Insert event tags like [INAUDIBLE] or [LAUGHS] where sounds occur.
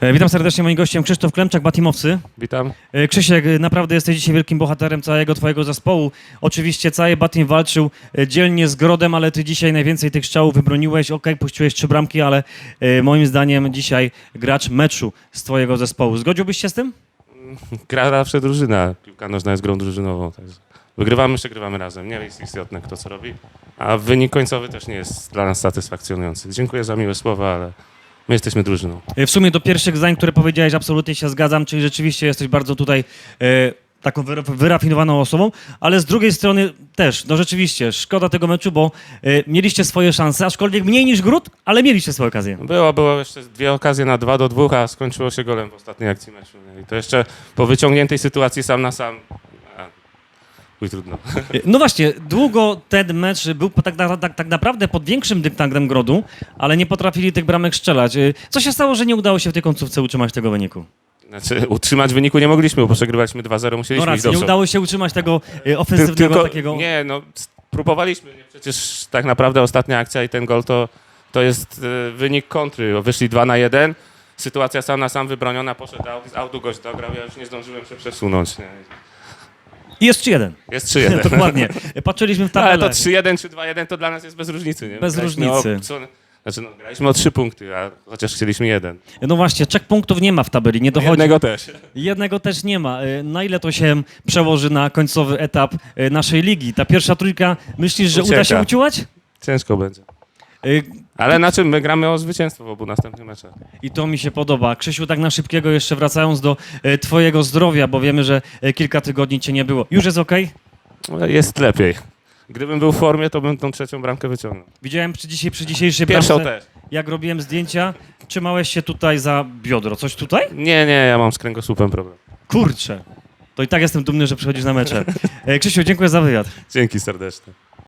E, Witam serdecznie moim gościem Krzysztof Klemczak, Batimowcy. Witam. E, Krzysiek, e, naprawdę jesteś dzisiaj wielkim bohaterem całego twojego zespołu. Oczywiście cały Batim walczył e, dzielnie z Grodem, ale ty dzisiaj najwięcej tych strzałów wybroniłeś. Okej, puściłeś trzy bramki, ale e, moim zdaniem dzisiaj gracz meczu z twojego zespołu. Zgodziłbyś się z tym? Gra zawsze drużyna. Piłka nożna jest grą drużynową. Także wygrywamy, przegrywamy razem. Nie jest istotne, kto co robi. A wynik końcowy też nie jest dla nas satysfakcjonujący. Dziękuję za miłe słowa, ale my jesteśmy drużyną. E, W sumie do pierwszych zdań, które powiedziałeś, absolutnie się zgadzam, czyli rzeczywiście jesteś bardzo tutaj e, taką wyra- wyrafinowaną osobą, ale z drugiej strony też, no rzeczywiście, szkoda tego meczu, bo e, mieliście swoje szanse, aczkolwiek mniej niż Gród, ale mieliście swoje okazje. Było, było jeszcze dwie okazje na 2 do 2, a skończyło się golem w ostatniej akcji meczu. nie? I to jeszcze po wyciągniętej sytuacji sam na sam. Chuj trudno. [LAUGHS] No właśnie, długo ten mecz był tak, na, tak, tak naprawdę pod większym dyktandem Grodu, ale nie potrafili tych bramek strzelać. Co się stało, że nie udało się w tej końcówce utrzymać tego wyniku? Znaczy, utrzymać wyniku nie mogliśmy, bo przegrywaliśmy 2-0, No musieliśmy iść racja, do nie udało się utrzymać tego e, ofensywnego takiego... Nie, no próbowaliśmy. Przecież tak naprawdę ostatnia akcja i ten gol to, to jest e, wynik kontry. Wyszli 2 na 1. Sytuacja sam na sam wybroniona, poszedł aut, z autu gość dograł, ja już nie zdążyłem się przesunąć. Nie? Jest 3-1. Jest 3-1. [LAUGHS] Dokładnie. Patrzyliśmy w No, Ale tabelę. to 3-1 czy 2-1 to dla nas jest bez różnicy. Nie? Bez Graliśmy różnicy. O, co, znaczy, no, graliśmy o 3 punkty, a chociaż chcieliśmy jeden. No właśnie, trzech punktów nie ma w tabeli, nie dochodzi. Jednego też. Jednego też nie ma. E, Na ile to się przełoży na końcowy etap e, naszej ligi? Ta pierwsza trójka, myślisz, że uda się Ucieka. uciłać? Ciężko będzie. E, Ale na czym my gramy o zwycięstwo w obu następnych meczach? I to mi się podoba. Krzysiu, tak na szybkiego jeszcze wracając do e, twojego zdrowia, bo wiemy, że e, kilka tygodni cię nie było. Już jest okej? No, Jest lepiej. Gdybym był w formie, to bym tą trzecią bramkę wyciągnął. Widziałem przy, dzisiaj, przy dzisiejszej Pierwszą bramce, też. jak robiłem zdjęcia, trzymałeś się tutaj za biodro. Coś tutaj? Nie, nie, ja mam z kręgosłupem problem. Kurczę. To i tak jestem dumny, że przychodzisz na mecze. E, Krzysiu, dziękuję za wywiad. Dzięki serdeczne.